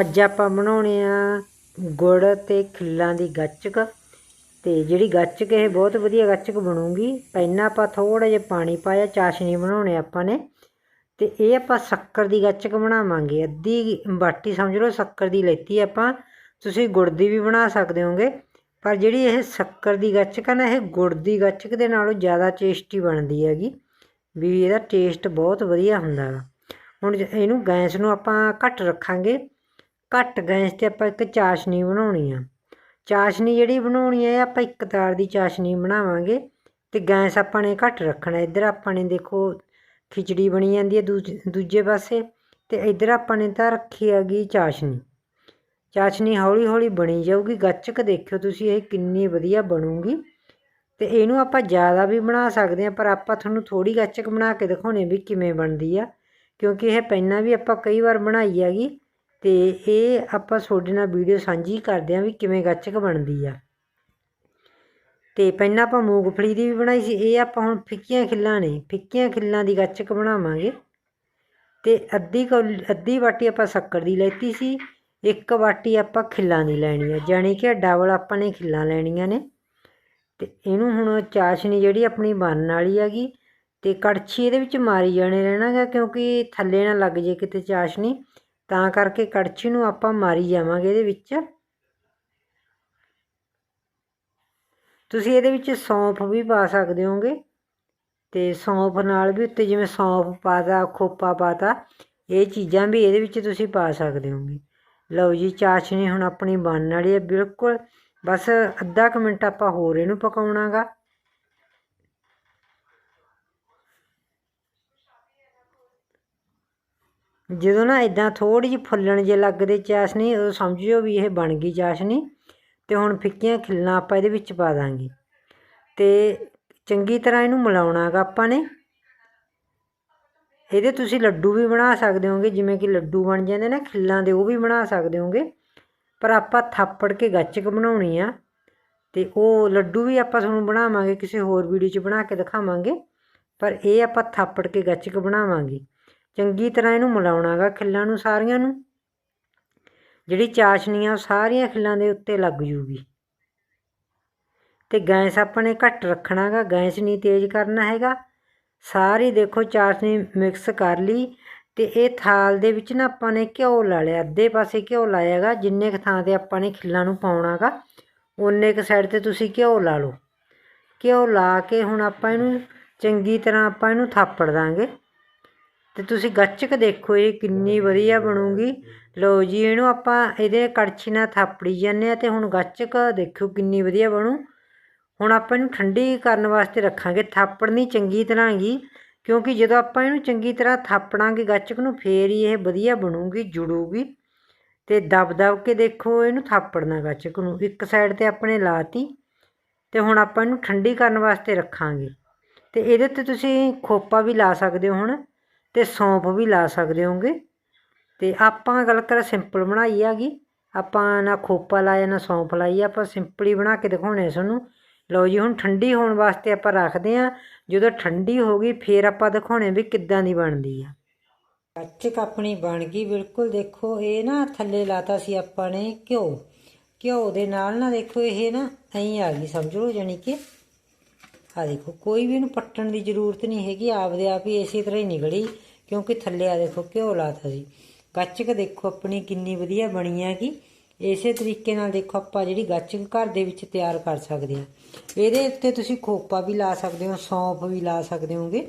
ਅੱਜ ਆਪਾਂ ਬਣਾਉਣੇ ਆ ਗੁੜ ਤੇ ਖਿੱਲਾਂ ਦੀ ਗੱਚਕ। ਤੇ ਜਿਹੜੀ ਗੱਚਕ, ਇਹ ਬਹੁਤ ਵਧੀਆ ਗੱਚਕ ਬਣੂਗੀ। ਪਹਿਲਾਂ ਆਪਾਂ ਥੋੜਾ ਜਿਹਾ ਪਾਣੀ ਪਾਇਆ, ਚਾਸ਼ਨੀ ਬਣਾਉਣੇ ਆਪਾਂ ਨੇ। ਤੇ ਇਹ ਆਪਾਂ ਸ਼ੱਕਰ ਦੀ ਗੱਚਕ ਬਣਾਵਾਂਗੇ। ਅੱਧੀ ਬਾਟੀ ਸਮਝ ਲਓ, ਸ਼ੱਕਰ ਦੀ ਲੈਤੀ ਆਪਾਂ। ਤੁਸੀਂ ਗੁੜ ਦੀ ਵੀ ਬਣਾ ਸਕਦੇ ਹੋਗੇ। ਪਰ ਜਿਹੜੀ ਇਹ ਸ਼ੱਕਰ ਦੀ ਗੱਚਕ ਆ ਨਾ, ਇਹ ਗੁੜ ਦੀ ਗੱਚਕ ਦੇ ਨਾਲੋਂ ਜ਼ਿਆਦਾ ਟੇਸਟੀ ਬਣਦੀ ਹੈਗੀ। ਵੀ ਇਹਦਾ ਟੇਸਟ ਬਹੁਤ ਵਧੀਆ ਹੁੰਦਾ ਗਾ। ਹੁਣ ਜ- ਇਹਨੂੰ ਗੈਸ ਨੂੰ ਆਪਾਂ ਘੱਟ ਰੱਖਾਂਗੇ। ਘੱਟ ਗੈਸ ਤੇ ਆਪਾਂ ਇੱਕ ਚਾਸ਼ਨੀ ਬਣਾਉਣੀ ਆ। ਚਾਸ਼ਨੀ ਜਿਹੜੀ ਬਣਾਉਣੀ ਹੈ ਆਪਾਂ ਇੱਕ ਤਾਰ ਦੀ ਚਾਸ਼ਨੀ ਬਣਾਵਾਂਗੇ, ਤੇ ਗੈਸ ਆਪਾਂ ਨੇ ਘੱਟ ਰੱਖਣਾ। ਇੱਧਰ ਆਪਾਂ ਨੇ ਦੇਖੋ, ਖਿਚੜੀ ਬਣੀ ਜਾਂਦੀ ਹੈ ਦੂਜ- ਦੂਜੇ ਪਾਸੇ, ਤੇ ਇੱਧਰ ਆਪਾਂ ਨੇ ਤਾਂ ਰੱਖੀ ਹੈਗੀ ਚਾਸ਼ਨੀ। ਚਾਸ਼ਨੀ ਹੌਲੀ ਹੌਲੀ ਬਣੀ ਜਾਊਗੀ। ਗੱਚਕ ਦੇਖਿਓ ਤੁਸੀਂ, ਇਹ ਕਿੰਨੀ ਵਧੀਆ ਬਣੂਗੀ। ਤੇ ਇਹਨੂੰ ਆਪਾਂ ਜ਼ਿਆਦਾ ਵੀ ਬਣਾ ਸਕਦੇ ਹਾਂ ਪਰ ਆਪਾਂ ਤੁਹਾਨੂੰ ਥੋੜੀ ਗੱਚਕ ਬਣਾ ਕੇ ਦਿਖਾਉਣੇ ਵੀ ਕਿਵੇਂ ਬਣਦੀ ਆ। ਕਿਉਂਕਿ ਇਹ ਪਹਿਲਾਂ ਵੀ ਆਪਾਂ ਕਈ ਵਾਰ ਬਣਾਈ ਹੈਗੀ ਅਤੇ ਇਹ ਆਪਾਂ ਤੁਹਾਡੇ ਨਾਲ ਵੀਡੀਓ ਸਾਂਝੀ ਕਰਦੇ ਹਾਂ ਵੀ ਕਿਵੇਂ ਗੱਚਕ ਬਣਦੀ ਆ। ਤੇ ਪਹਿਲਾਂ ਆਪਾਂ ਮੂੰਗਫਲੀ ਦੀ ਵੀ ਬਣਾਈ ਸੀ, ਇਹ ਆਪਾਂ ਹੁਣ ਫਿੱਕੀਆਂ ਖਿੱਲਾਂ ਨੇ, ਫਿੱਕੀਆਂ ਖਿੱਲਾਂ ਦੀ ਗੱਚਕ ਬਣਾਵਾਂਗੇ। ਤੇ ਅੱਧੀ ਕੌਲੀ, ਅੱਧੀ ਵਾਟੀ ਆਪਾਂ ਸ਼ੱਕਰ ਦੀ ਲੈਤੀ ਸੀ, ਇੱਕ ਵਾਟੀ ਆਪਾਂ ਖਿੱਲਾਂ ਦੀ ਲੈਣੀ ਆ, ਜਾਣੀ ਕਿ ਡਬਲ ਆਪਾਂ ਨੇ ਖਿੱਲਾਂ ਲੈਣੀਆਂ ਨੇ। ਤੇ ਇਹਨੂੰ ਹੁਣ ਚਾਸ਼ਨੀ ਜਿਹੜੀ ਆਪਣੀ ਬਣਨ ਵਾਲੀ ਹੈਗੀ, ਤੇ ਕੜਛੀ ਇਹਦੇ ਵਿੱਚ ਮਾਰੀ ਜਾਣੇ ਰਹਿਣਾਗਾ, ਕਿਉਂਕਿ ਥੱਲੇ ਨਾ ਲੱਗ ਜੇ ਕਿਤੇ ਚਾਸ਼ਨੀ ਤਾਂ ਕਰਕੇ ਕੜਛੀ ਨੂੰ ਆਪਾਂ ਮਾਰੀ ਜਾਵਾਂਗੇ ਇਹਦੇ ਵਿੱਚ। ਤੁਸੀਂ ਇਹਦੇ ਵਿੱਚ ਸੌਂਫ ਵੀ ਪਾ ਸਕਦੇ ਹੋਗੇ ਤੇ ਸੌਂਫ ਨਾਲ ਵੀ ਉੱਤੇ ਜਿਵੇਂ ਸੌਂਫ ਪਾਤਾ, ਖੋਪਾ ਪਾਤਾ, ਇਹ ਚੀਜ਼ਾਂ ਵੀ ਇਹਦੇ ਵਿੱਚ ਤੁਸੀਂ ਪਾ ਸਕਦੇ ਹੋਗੇ ਲਓ ਜੀ, ਚਾਸ਼ਨੀ ਹੁਣ ਆਪਣੀ ਬਣਨ ਵਾਲੀ ਹੈ, ਬਿਲਕੁਲ। ਬਸ ਅੱਧਾ ਕੁ ਮਿੰਟ ਆਪਾਂ ਹੋਰ ਇਹਨੂੰ ਪਕਾਉਣਾਗਾ। ਜਦੋਂ ਨਾ ਇਦਾਂ ਥੋੜੀ ਜਿਹੀ ਫੁੱਲਣ ਜੇ ਲੱਗਦੇ ਚਾਸ਼ਨੀ ਉਦੋਂ ਸਮਝਿਓ ਵੀ ਇਹ ਬਣ ਗਈ ਚਾਸ਼ਨੀ ਤੇ ਹੁਣ ਫਿੱਕੀਆਂ ਖਿੱਲਾਂ ਆਪਾਂ ਇਹਦੇ ਵਿੱਚ ਪਾ ਦਾਂਗੇ। ਤੇ ਚੰਗੀ ਤਰ੍ਹਾਂ ਇਹਨੂੰ ਮਿਲਾਉਣਾਗਾ ਆਪਾਂ ਨੇ। ਇਹਦੇ ਤੁਸੀਂ ਲੱਡੂ ਵੀ ਬਣਾ ਸਕਦੇ ਹੋਗੇ, ਜਿਵੇਂ ਕਿ ਲੱਡੂ ਬਣ ਜਾਂਦੇ ਨਾ, ਖਿੱਲਾਂ ਦੇ ਉਹ ਵੀ ਬਣਾ ਸਕਦੇ ਹੋਗੇ। ਪਰ ਆਪਾਂ ਥਾਪੜ ਕੇ ਗੱਚਕ ਬਣਾਉਣੀ ਆ ਤੇ ਉਹ ਲੱਡੂ ਵੀ ਆਪਾਂ ਤੁਹਾਨੂੰ ਬਣਾਵਾਂਗੇ, ਕਿਸੇ ਹੋਰ ਵੀਡੀਓ 'ਚ ਬਣਾ ਕੇ ਦਿਖਾਵਾਂਗੇ। ਪਰ ਇਹ ਆਪਾਂ ਥਾਪੜ ਕੇ ਗੱਚਕ ਬਣਾਵਾਂਗੇ। ਚੰਗੀ ਤਰ੍ਹਾਂ ਇਹਨੂੰ ਮਿਲਾਉਣਾਗਾ ਖਿੱਲਾਂ ਨੂੰ ਸਾਰੀਆਂ ਨੂੰ। ਜਿਹੜੀ ਚਾਸ਼ਨੀ ਆ ਉਹ ਸਾਰੀਆਂ ਖਿੱਲਾਂ ਦੇ ਉੱਤੇ ਲੱਗ ਜੂਗੀ। ਤੇ ਗੈਸ ਆਪਾਂ ਨੇ ਘੱਟ ਰੱਖਣਾਗਾ, ਗੈਸ ਨਹੀਂ ਤੇਜ਼ ਕਰਨਾ ਹੈਗਾ। ਸਾਰੀ ਦੇਖੋ ਚਾਸ਼ਨੀ ਮਿਕਸ ਕਰ ਲਈ ਤੇ ਇਹ ਥਾਲ ਦੇ ਵਿੱਚ ਨਾ ਆਪਾਂ ਨੇ ਘਿਓ ਲਾ ਲਿਆ, ਅੱਧੇ ਪਾਸੇ ਘਿਓ ਲਾਇਆਗਾ, ਜਿੰਨੇ ਕੁ ਥਾਂ ਤੇ ਆਪਾਂ ਨੇ ਖਿੱਲਾਂ ਨੂੰ ਪਾਉਣਾਗਾ ਉਨੇ ਕੁ ਸਾਈਡ ਤੇ ਤੁਸੀਂ ਘਿਓ ਲਾ ਲਓ। ਘਿਓ ਲਾ ਕੇ ਹੁਣ ਆਪਾਂ ਇਹਨੂੰ ਚੰਗੀ ਤਰ੍ਹਾਂ ਆਪਾਂ ਇਹਨੂੰ ਥਾਪੜ ਦਾਂਗੇ। ਅਤੇ ਤੁਸੀਂ ਗੱਚਕ ਦੇਖੋ, ਇਹ ਕਿੰਨੀ ਵਧੀਆ ਬਣੂਗੀ। ਲਓ ਜੀ, ਇਹਨੂੰ ਆਪਾਂ ਇਹਦੇ ਕੜਛੀ ਨਾਲ ਥਾਪੜੀ ਜਾਂਦੇ ਹਾਂ ਅਤੇ ਹੁਣ ਗੱਚਕ ਦੇਖੋ ਕਿੰਨੀ ਵਧੀਆ ਬਣੂ। ਹੁਣ ਆਪਾਂ ਇਹਨੂੰ ਠੰਡੀ ਕਰਨ ਵਾਸਤੇ ਰੱਖਾਂਗੇ। ਥਾਪੜਨੀ ਚੰਗੀ ਤਰ੍ਹਾਂ ਗੀ ਕਿਉਂਕਿ ਜਦੋਂ ਆਪਾਂ ਇਹਨੂੰ ਚੰਗੀ ਤਰ੍ਹਾਂ ਥਾਪੜਾਂਗੇ ਗੱਚਕ ਨੂੰ, ਫੇਰ ਹੀ ਇਹ ਵਧੀਆ ਬਣੂਗੀ, ਜੁੜੂਗੀ। ਤੇ ਦਬ ਦਬ ਕੇ ਦੇਖੋ, ਇਹਨੂੰ ਥਾਪੜਨਾ ਗੱਚਕ ਨੂੰ। ਇੱਕ ਸਾਈਡ ਤੇ ਆਪਣੇ ਲਾਤੀ ਤੇ ਹੁਣ ਆਪਾਂ ਇਹਨੂੰ ਠੰਡੀ ਕਰਨ ਵਾਸਤੇ ਰੱਖਾਂਗੇ। ਤੇ ਇਹਦੇ ਤੇ ਤੁਸੀਂ ਖੋਪਾ ਵੀ ਲਾ ਸਕਦੇ ਹੋ ਹੁਣ। ਤੇ ਸੌਂਫ ਵੀ ਲਾ ਸਕਦੇ ਹੋਗੇ ਤੇ ਆਪਾਂ ਗੱਲ ਕਰ ਸਿੰਪਲ ਬਣਾਈ ਹੈਗੀ। ਆਪਾਂ ਨਾ ਖੋਪਾ ਲਾਇਆ, ਨਾ ਸੌਂਫ ਲਾਈ। ਆਪਾਂ ਸਿੰਪਲੀ ਬਣਾ ਕੇ ਦਿਖਾਉਣੇ ਆ ਤੁਹਾਨੂੰ। ਲਓ ਜੀ, ਹੁਣ ਠੰਡੀ ਹੋਣ ਵਾਸਤੇ ਆਪਾਂ ਰੱਖਦੇ ਆ ਜਦੋਂ ਠੰਡੀ ਹੋ ਗਈ, ਫੇਰ ਆਪਾਂ ਦਿਖਾਉਣੇ ਵੀ ਕਿੱਦਾਂ ਦੀ ਬਣਦੀ ਆ। ਕੱਚਕ ਆਪਣੀ ਬਣ ਗਈ ਬਿਲਕੁਲ। ਦੇਖੋ, ਇਹ ਨਾ ਥੱਲੇ ਲਾਤਾ ਸੀ ਆਪਾਂ ਨੇ ਘਿਓ। ਘਿਓ ਦੇ ਨਾਲ ਨਾ ਦੇਖੋ, ਇਹ ਨਾ ਐਂ ਆ ਗਈ, ਸਮਝ ਲਓ ਜਾਨੀ ਕਿ। ਆ ਦੇਖੋ, ਕੋਈ ਵੀ ਇਹਨੂੰ ਪੱਟਣ ਦੀ ਜ਼ਰੂਰਤ ਨਹੀਂ ਹੈਗੀ, ਆਪਦੇ ਆਪ ਹੀ ਇਸੇ ਤਰ੍ਹਾਂ ਹੀ ਨਿਕਲੀ, ਕਿਉਂਕਿ ਥੱਲੇ ਆ ਦੇਖੋ ਘਿਓ ਲਾਤਾ ਸੀ। ਗੱਚਕ ਦੇਖੋ ਆਪਣੀ ਕਿੰਨੀ ਵਧੀਆ ਬਣੀ ਹੈ ਕਿ ਇਸੇ ਤਰੀਕੇ ਨਾਲ ਦੇਖੋ ਆਪਾਂ ਜਿਹੜੀ ਗੱਚਕ ਘਰ ਦੇ ਵਿੱਚ ਤਿਆਰ ਕਰ ਸਕਦੇ ਹਾਂ ਇਹਦੇ ਉੱਤੇ ਤੁਸੀਂ ਖੋਪਾ ਵੀ ਲਾ ਸਕਦੇ ਹੋ, ਸੌਂਫ ਵੀ ਲਾ ਸਕਦੇ ਹੋਗੇ।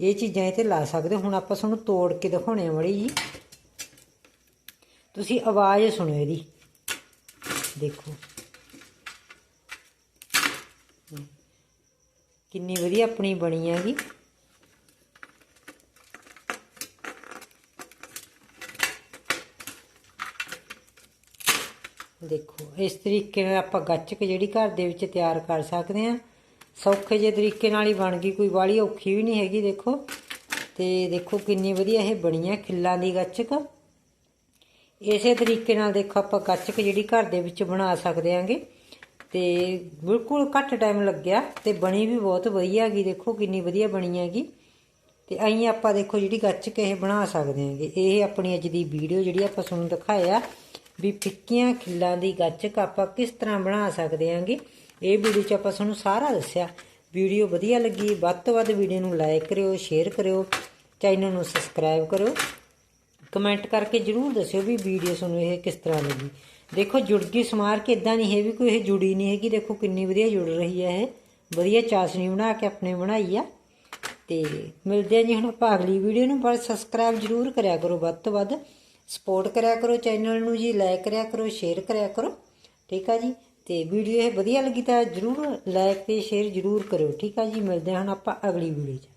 ਇਹ ਚੀਜ਼ਾਂ ਇਹ ਤੇ ਲਾ ਸਕਦੇ ਹੋ। ਹੁਣ ਆਪਾਂ ਤੁਹਾਨੂੰ ਤੋੜ ਕੇ ਦਿਖਾਉਣੇ ਆ ਮੜੀ ਜੀ ਤੁਸੀਂ ਆਵਾਜ਼ ਸੁਣੋ ਇਹਦੀ। ਦੇਖੋ। ਕਿੰਨੀ ਵਧੀਆ ਆਪਣੀ ਬਣੀ ਹੈਗੀ। ਦੇਖੋ, ਇਸ ਤਰੀਕੇ ਨਾਲ ਆਪਾਂ ਗੱਚਕ ਜਿਹੜੀ ਘਰ ਦੇ ਵਿੱਚ ਤਿਆਰ ਕਰ ਸਕਦੇ ਹਾਂ। ਸੌਖੇ ਜਿਹੇ ਤਰੀਕੇ ਨਾਲ ਹੀ ਬਣ ਗਈ, ਕੋਈ ਵਾਲੀ ਔਖੀ ਵੀ ਨਹੀਂ ਹੈਗੀ, ਦੇਖੋ। ਤੇ ਦੇਖੋ ਕਿੰਨੀ ਵਧੀਆ ਇਹ ਬਣੀ ਹੈ ਖਿੱਲਾਂ ਦੀ ਗੱਚਕ ਇਸੇ ਤਰੀਕੇ ਨਾਲ ਦੇਖੋ ਆਪਾਂ ਗੱਚਕ ਜਿਹੜੀ ਘਰ ਦੇ ਵਿੱਚ ਬਣਾ ਸਕਦੇ ਆਂਗੇ ਤੇ ਬਿਲਕੁਲ ਘੱਟ ਟਾਈਮ ਲੱਗਿਆ ਤੇ ਬਣੀ ਵੀ ਬਹੁਤ ਵਧੀਆ ਹੈਗੀ, ਦੇਖੋ ਕਿੰਨੀ ਵਧੀਆ ਬਣੀ ਹੈਗੀ। ਤੇ ਆਈ ਆਪਾਂ ਦੇਖੋ ਜਿਹੜੀ ਗੱਚਕ ਇਹ ਬਣਾ ਸਕਦੇ ਹਾਂਗੇ। ਇਹ ਆਪਣੀ ਅੱਜ ਦੀ ਵੀਡੀਓ ਜਿਹੜੀ ਆਪਾਂ ਤੁਹਾਨੂੰ ਦਿਖਾਇਆ ਵੀ ਫਿੱਕੀਆਂ ਖਿੱਲਾਂ ਦੀ ਗੱਚਕ ਆਪਾਂ ਕਿਸ ਤਰ੍ਹਾਂ ਬਣਾ ਸਕਦੇ ਹਾਂਗੇ। ਇਹ ਵੀਡੀਓ 'ਚ ਆਪਾਂ ਤੁਹਾਨੂੰ ਸਾਰਾ ਦੱਸਿਆ। ਵੀਡੀਓ ਵਧੀਆ ਲੱਗੀ, ਵੱਧ ਤੋਂ ਵੱਧ ਵੀਡੀਓ ਨੂੰ ਲਾਈਕ ਕਰਿਓ ਸ਼ੇਅਰ ਕਰਿਓ ਚੈਨਲ ਨੂੰ ਸਬਸਕ੍ਰਾਈਬ ਕਰਿਓ। ਕਮੈਂਟ ਕਰਕੇ ਜਰੂਰ ਦੱਸਿਓ ਵੀ ਵੀਡੀਓ ਤੁਹਾਨੂੰ ਇਹ ਕਿਸ ਤਰ੍ਹਾਂ ਲੱਗੀ। ਦੇਖੋ ਜੁੜ ਗਈ ਸਮਾਰ ਕੇ ਇਦਾਂ ਨਹੀਂ ਹੈ ਵੀ ਕੋਈ ਇਹ ਜੁੜੀ ਨਹੀਂ ਹੈਗੀ। ਦੇਖੋ ਕਿੰਨੀ ਵਧੀਆ ਜੁੜ ਰਹੀ ਹੈ ਇਹ। ਵਧੀਆ ਚਾਸ਼ਨੀ ਬਣਾ ਕੇ ਆਪਣੇ ਬਣਾਈ ਆ। ਤੇ ਮਿਲਦੇ ਆ ਜੀ ਹੁਣ ਆਪਾਂ ਅਗਲੀ ਵੀਡੀਓ ਨੂੰ। ਬਸ ਸਬਸਕ੍ਰਾਈਬ ਜਰੂਰ ਕਰਿਆ ਕਰੋ ਵੱਧ ਤੋਂ ਵੱਧ। ਸਪੋਰਟ ਕਰਿਆ ਕਰੋ ਚੈਨਲ ਨੂੰ ਜੀ। ਲਾਈਕ ਕਰਿਆ ਕਰੋ ਸ਼ੇਅਰ ਕਰਿਆ ਕਰੋ। ਠੀਕ ਆ ਜੀ? ਤੇ ਵੀਡੀਓ ਇਹ ਵਧੀਆ ਲੱਗੀ ਤਾਂ ਜਰੂਰ ਲਾਈਕ ਤੇ ਸ਼ੇਅਰ ਜਰੂਰ ਕਰਿਓ। ਠੀਕ ਆ ਜੀ? ਮਿਲਦੇ ਹਾਂ ਹੁਣ ਆਪਾਂ ਅਗਲੀ ਵੀਡੀਓ 'ਚ।